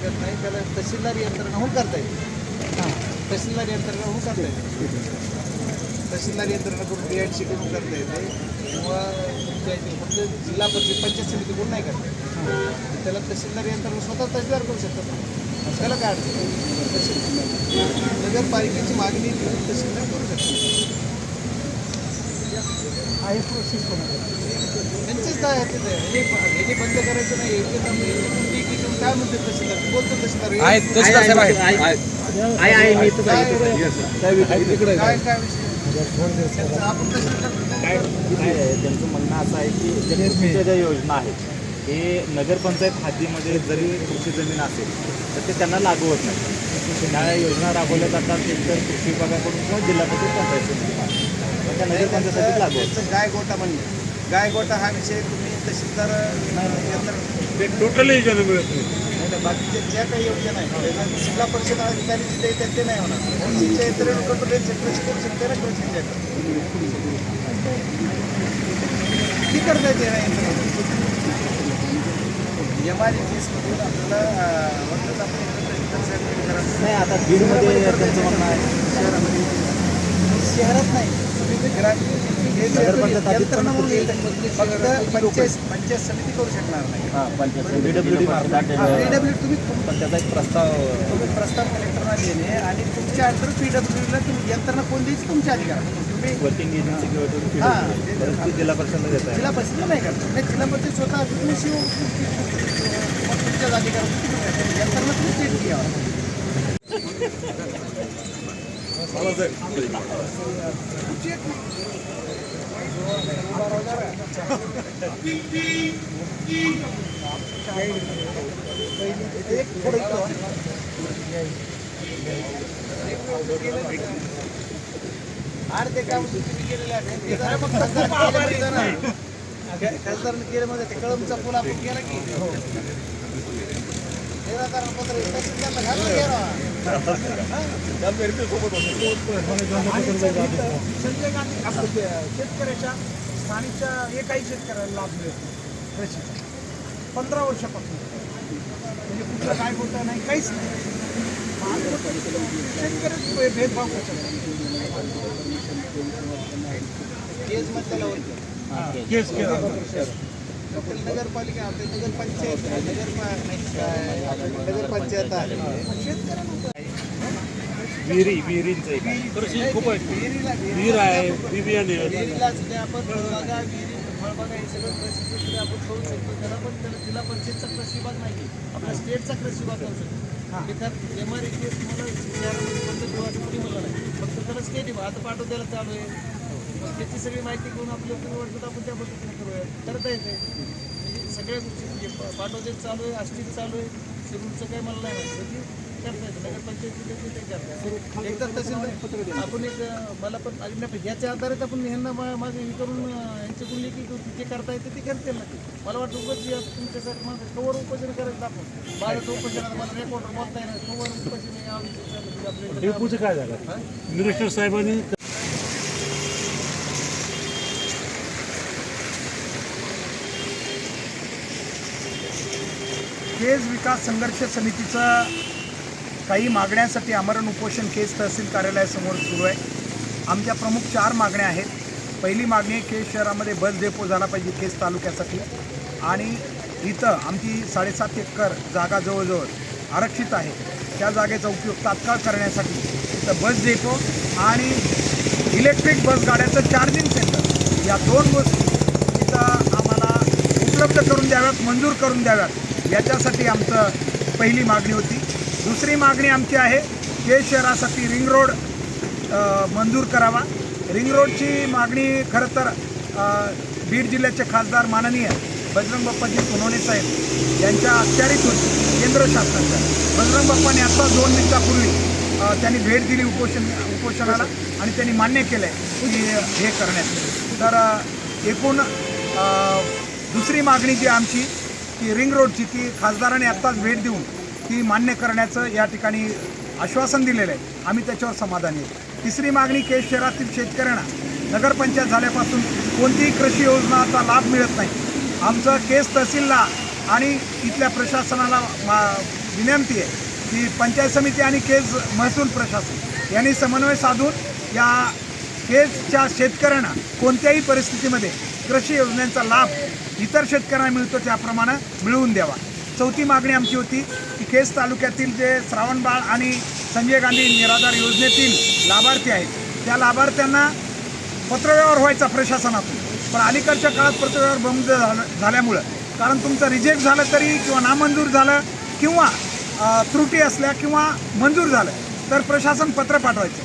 हरकत नाही त्याला तहसीलदार यंत्रणेहून करता येईल. तहसीलदार यंत्रणेहून करता येईल. तहसीलदार यंत्रणा करून बी आय सी करून करता येते. किंवा फक्त जिल्हा परिषद पंचायत समितीकडून नाही करता. येत. त्याला तहसीलदार यंत्रणा स्वतः तहसीलदार करू शकतात. त्याला काय अडचण? नगरपालिकेची मागणी तहसीलदार करू शकतात. आहे प्रोसेस त्यांचेच काय आहे हे बंद करायचं नाही ठीक काय म्हणते तहसीलदार बोलतो तहसीलदार हे आहेत तहसीलदार साहेब आहेत. काय तिकडे काय काय विषय? त्यांचं आपण म्हणणं असं आहे की ज्या कृषीच्या ज्या योजना आहेत हे नगरपंचायत हद्दीमध्ये जरी कृषी जमीन असेल तर ते त्यांना लागू होत नाही. त्या योजना राबवल्या जातात एकतर कृषी विभागाकडून किंवा जिल्हा परिषद पंचायत त्या नगरपंचायतीत लागू होत त्यांचं गाय गोटा म्हणणे गाय गोटा हा विषय तुम्ही तहसीलदार यंत्रणा टोटली योजना मिळत नाही. बाकीच्या ज्या काही योजना आहेत जिल्हा परिषद अधिकारी जिथे येतात ते नाही होणार. कृषीच्या यंत्रणेकडून कृषी करू शकते ना कृषीच्या किती करता येते ना एम केसमधून आपल्याला वाटतं आपण. नाही आता बीडमध्ये त्यांचं म्हणणं आहे. शहरामध्ये. शहरात नाही. यंत्रणा म्हणून. फक्त पंचायत पंचायत समिती करू शकणार नाही. हां पीडब्ल्यू तुम्ही त्याचा एक प्रस्ताव तुम्ही प्रस्ताव कलेक्टरला देणे आणि तुमच्या अंतर पीडब्ल्यूला तुम्ही यंत्रणा कोण द्यायची तुमच्या अधिकार तुम्ही वर्किंग एजन्सी किंवा हां. जिल्हा परिषदला देत जिल्हा परिषद नाही करत. नाही जिल्हा परिषद स्वतः तुम्ही शिव मग तुमच्याच अधिकार यंत्रणा तुम्ही स्टेट घ्यावा खासदारांनी केलं केलं म्हणजे ते कळमचा पूल आपण केला की? संजय गांधी असं शेतकऱ्याच्या स्थानिकच्या एकाही शेतकऱ्याला लाभ मिळत कृषीचा पंधरा वर्षापासून. म्हणजे कुठलं काय होतं नाही काहीच नाही. भे- भेदभाव केस. केस केला. नगरपालिका आपल्या नगरपंचायत नगर नगरपंचायत आहे विहिरी विहिरींचं एक खूप आहे विहिरीला विहीर आहे बी बियाणे आहे. विहिरीला सुद्धा आपण फळबागा विहिरी फळबागा हे सगळं कृषी सुद्धा आपण करू शकतो त्याला पण त्याला जिल्हा परिषदचा कृषी विभाग नाही आपला स्टेटचा कृषी विभाग करू शकतो ते त्यात एम आर एस मला शहरामध्ये म्हणलं नाही फक्त त्याला स्टेट आता पाठव द्यायला चालू आहे त्याची सगळी माहिती घेऊन आपल्या वाटतं आपण त्या पद्धतीने करूया. करता येते. म्हणजे सगळ्या गोष्टी म्हणजे पाठवते चालू आहे आष्टीत चालू आहे. शिरूरचं काही मला नाही माहिती. करता येतं. नगरपंचायतीला ते करता एकदा तहसील आपण एक मला पण नाही, याच्या आधारेच आपण ह्यांना माझं हे करून यांच्याकडून लेखी करू- जे करता येते ते करतील ना. मला वाटतं आता तुमच्यासाठी माझं कवर उपोषण करायचं आपण. माझं उपोषणात मला रेकॉर्ड बोलता येणार. कवर उपोषण आपल्या काय झालं? मिनिस्टर साहेबांनी केज विकास संघर्ष समितीचं काही मागण्यांसाठी आमरण उपोषण केज तहसील कार्यालयासमोर सुरू आहे. आमच्या प्रमुख चार मागण्या आहेत. पहिली मागणी केस केज शहरामध्ये बस डेपो झाला पाहिजे केज तालुक्यासाठी. आणि इथं आमची साडेसात एकर जागा जवळजवळ आरक्षित आहे. त्या जागेचा उपयोग तात्काळ करण्यासाठी इथं बस डेपो आणि इलेक्ट्रिक बस गाड्याचं चार्जिंग सेंटर या दोन गोष्टी इथं आम्हाला उपलब्ध करून द्याव्यात मंजूर करून द्याव्यात. याच्यासाठी आमचं पहिली मागणी होती. दुसरी मागणी आमची आहे के शहरासाठी रिंग रोड मंजूर करावा. रिंग रोडची मागणी खरं तर बीड जिल्ह्याचे खासदार माननीय बजरंग बाप्पाजी सोनवणे साहेब यांच्या अखत्यारीत होती केंद्र शासनाच्या. बजरंग बाप्पाने आता दोन मिनिटापूर्वी त्यांनी भेट दिली उपोषण उपोषणाला आणि त्यांनी मान्य केलं आहे की हे करण्यात तर एकूण दुसरी मागणी जी आमची की रिंग रोडची ती खासदाराने आत्ताच भेट देऊन ती मान्य करण्याचं या ठिकाणी आश्वासन दिलेलं आहे. आम्ही त्याच्यावर समाधानी आहे. तिसरी मागणी केस शहरातील शेतकऱ्यांना. नगरपंचायत झाल्यापासून कोणतीही कृषी योजनाचा लाभ मिळत नाही. आमचं केस तहसीलला आणि इथल्या प्रशासनाला मा विनंती आहे की पंचायत समिती आणि केस महसूल प्रशासन यांनी समन्वय साधून या केसच्या शेतकऱ्यांना कोणत्याही परिस्थितीमध्ये कृषी योजनांचा लाभ इतर शेतकऱ्यांना मिळतो त्याप्रमाणे मिळवून द्यावा. चौथी मागणी आमची होती की केस तालुक्यातील जे श्रावणबाळ आणि संजय गांधी निराधार योजनेतील लाभार्थी आहेत त्या लाभार्थ्यांना पत्रव्यवहार व्हायचा प्रशासनातून. पण अलीकडच्या काळात पत्रव्यवहार बंद झालं झाल्यामुळं कारण तुमचं रिजेक्ट झालं तरी किंवा नामंजूर झालं किंवा त्रुटी असल्या किंवा मंजूर झालं तर प्रशासन पत्र पाठवायचं.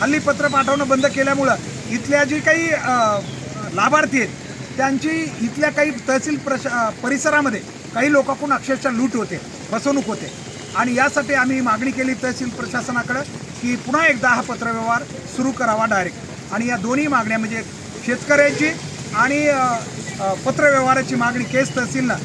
हल्ली पत्र पाठवणं बंद केल्यामुळं इथल्या जी काही लाभार्थी आहेत त्यांची इथल्या काही तहसील प्रशा परिसरामध्ये काही लोकांकडून अक्षरशः लूट होते फसवणूक होते. आणि यासाठी आम्ही मागणी केली तहसील प्रशासनाकडं की पुन्हा एकदा हा पत्रव्यवहार सुरू करावा डायरेक्ट आणि या दोन्ही मागण्या म्हणजे शेतकऱ्याची आणि पत्रव्यवहाराची मागणी केस तहसीलनं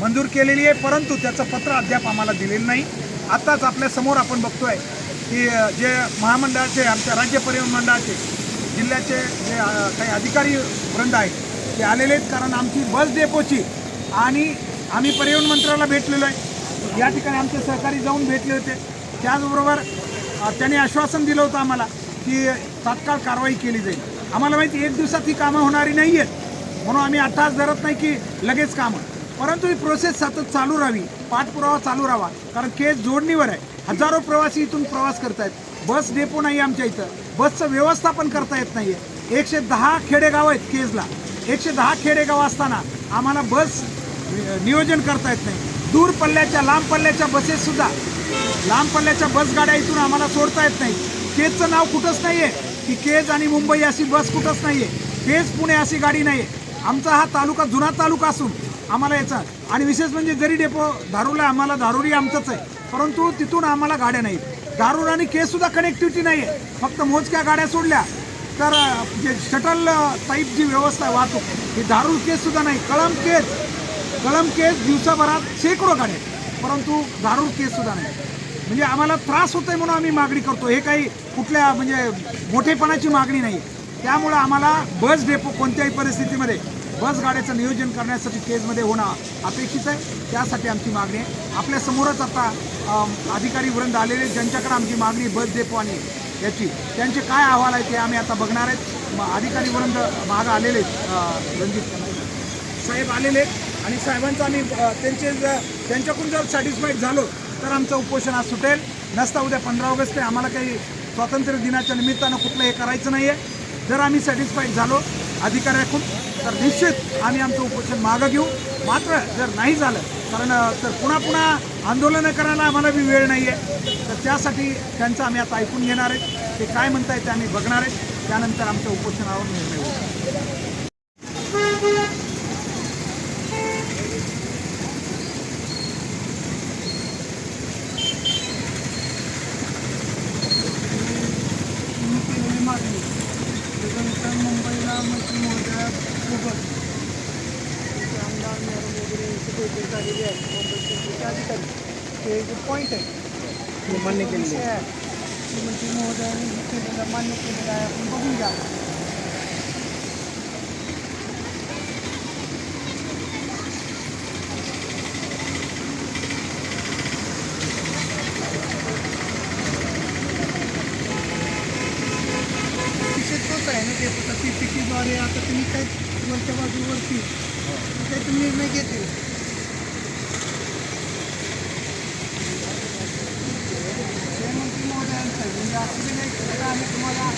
मंजूर केलेली आहे परंतु त्याचं पत्र अद्याप आम्हाला दिलेलं नाही. आत्ताच आपल्यासमोर आपण बघतोय की जे महामंडळाचे आमच्या राज्य परिवहन मंडळाचे जिल्ह्याचे जे काही अधिकारी वृंद आहेत ते आलेले आहेत कारण आमची बस डेपोची आणि आम्ही परिवहन मंत्र्याला भेटलेलो आहे. या ठिकाणी आमचे सहकारी जाऊन भेटले होते. त्याचबरोबर त्यांनी आश्वासन दिलं होतं आम्हाला की तात्काळ कारवाई केली जाईल. आम्हाला माहिती एक दिवसात ही कामं होणारी नाही आहेत. म्हणून आम्ही अट्टास धरत नाही की लगेच कामं. परंतु ही प्रोसेस सतत चालू राहावी पाठपुरावा चालू राहावा. कारण केस जोडणीवर आहे. हजारो प्रवासी इथून प्रवास करतायत. बस डेपो नाही आमच्या इथं. बसचं व्यवस्थापन करता येत नाही आहे एकशे दहा खेडेगाव आहेत केजला एकशे दहा खेडेगाव असताना आम्हाला बस नियोजन करता येत नाही. दूर पल्ल्याच्या लांब पल्ल्याच्या बसेससुद्धा लांब पल्ल्याच्या बस गाड्या इथून आम्हाला सोडता येत नाही. केजचं नाव कुठंच नाही आहे की केज आणि मुंबई अशी बस कुठंच नाही आहे केज पुणे अशी गाडी नाही आहे आमचा हा तालुका जुना तालुका असून आम्हाला याचा आणि विशेष म्हणजे जरी डेपो धारूरला आम्हाला धारूरही आमचंच आहे. परंतु तिथून आम्हाला गाड्या नाहीत. धारूर आणि केजसुद्धा कनेक्टिव्हिटी नाही आहे फक्त मोजक्या गाड्या सोडल्या. तर जे शटल टाईप जी व्यवस्था आहे वाहतूक ही केस सुद्धा नाही कळम केस कळम केस दिवसाभरात शेकडो गाड्या परंतु दारू केस सुद्धा नाही. म्हणजे आम्हाला त्रास होतोय म्हणून आम्ही मागणी करतो. हे काही कुठल्या म्हणजे मोठेपणाची मागणी नाही. त्यामुळं आम्हाला बस डेपो कोणत्याही परिस्थितीमध्ये बस गाड्याचं नियोजन करण्यासाठी केजमध्ये होणं अपेक्षित आहे. त्यासाठी आमची मागणी आहे. आपल्यासमोरच आता अधिकारी वृंद आलेले ज्यांच्याकडे आमची मागणी बस डेपो आणि याची. त्यांचे काय अहवाल आहे ते आम्ही आता बघणार आहेत. म- अधिकारी मागं आलेले आहेत, रणजित. साहेब आलेले आहेत आणि साहेबांचं आम्ही त्यांचे त्यांच्याकडून जर सॅटिस्फाईड झालो तर आमचं उपोषण आज सुटेल. नसता उद्या पंधरा ऑगस्ट आहे. आम्हाला काही स्वातंत्र्य दिनाच्या निमित्तानं कुठलं हे करायचं नाही आहे जर आम्ही सॅटिस्फाईड झालो अधिकाऱ्याकडून तर निश्चित आम्ही आमचं उपोषण मागं घेऊ. मात्र जर नाही झालं कारण तर पुन्हा पुन्हा आंदोलनं करायला आम्हाला बी वेळ नाही आहे तर त्यासाठी त्यांचं आम्ही आता ऐकून घेणार आहेत ते काय म्हणत आहेत ते आम्ही बघणार आहेत त्यानंतर आमच्या उपोषणावर निर्णय होईल. मुंबईला केलेली मागणी. खूपच मुंबईला आमदार मॅडम वगैरे यांची बैठक झालेली आहे. मुंबईचे अधिकारी ते जे पॉईंट आहे मान्य केलेले आहे ते महोदयांनी केलेलं मान्य केलेलं आहे आपण बघून घ्या विषय तोच आहे ना ते आता पी पी टीद्वारे आता तुम्ही काय वरच्या बाजूवरती काही तुम्ही निर्णय घेतील. हे मंत्री महोदयांचं म्हणजे असं नाही की आता आम्ही तुम्हाला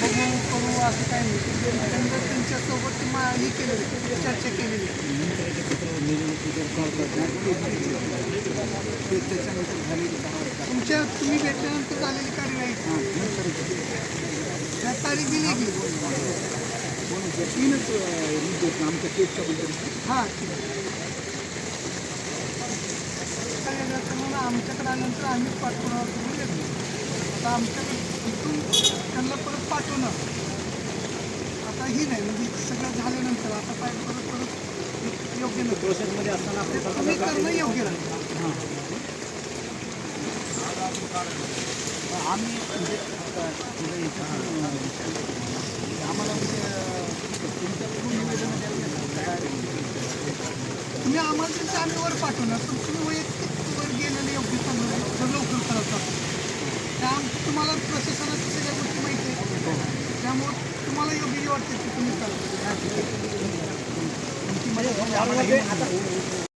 बघू करू असं काही नाही. त्यांचं त्यांच्यासोबत ती मा हे केलेली चर्चा केलेली. तुमच्या तुम्ही भेटल्यानंतर झालेली कार्यवाही. त्या तारीख दिली की? हां ठीक आहे आमच्याकडे आल्यानंतर आम्ही पाठवणार करून घेतलो आता आमच्याकडे इथून त्यांना परत पाठवणं आता ही नाही म्हणजे सगळं झाल्यानंतर आता काय परत परत योग्य नाही प्रोसेसमध्ये असताना ते करणं योग्य नाही आम्ही म्हणजे आम्हाला म्हणजे तुम्ही आम्हाला तुमचं आम्ही वर पाठवणार पण तुम्ही वैयक्तिक वर गेलेलं योग्य समजा तर लवकर करत असतो तुम्हाला प्रशासनाची सगळ्या गोष्टी माहिती आहे. त्यामुळं तुम्हाला योग्य वाटते की तुम्ही करा.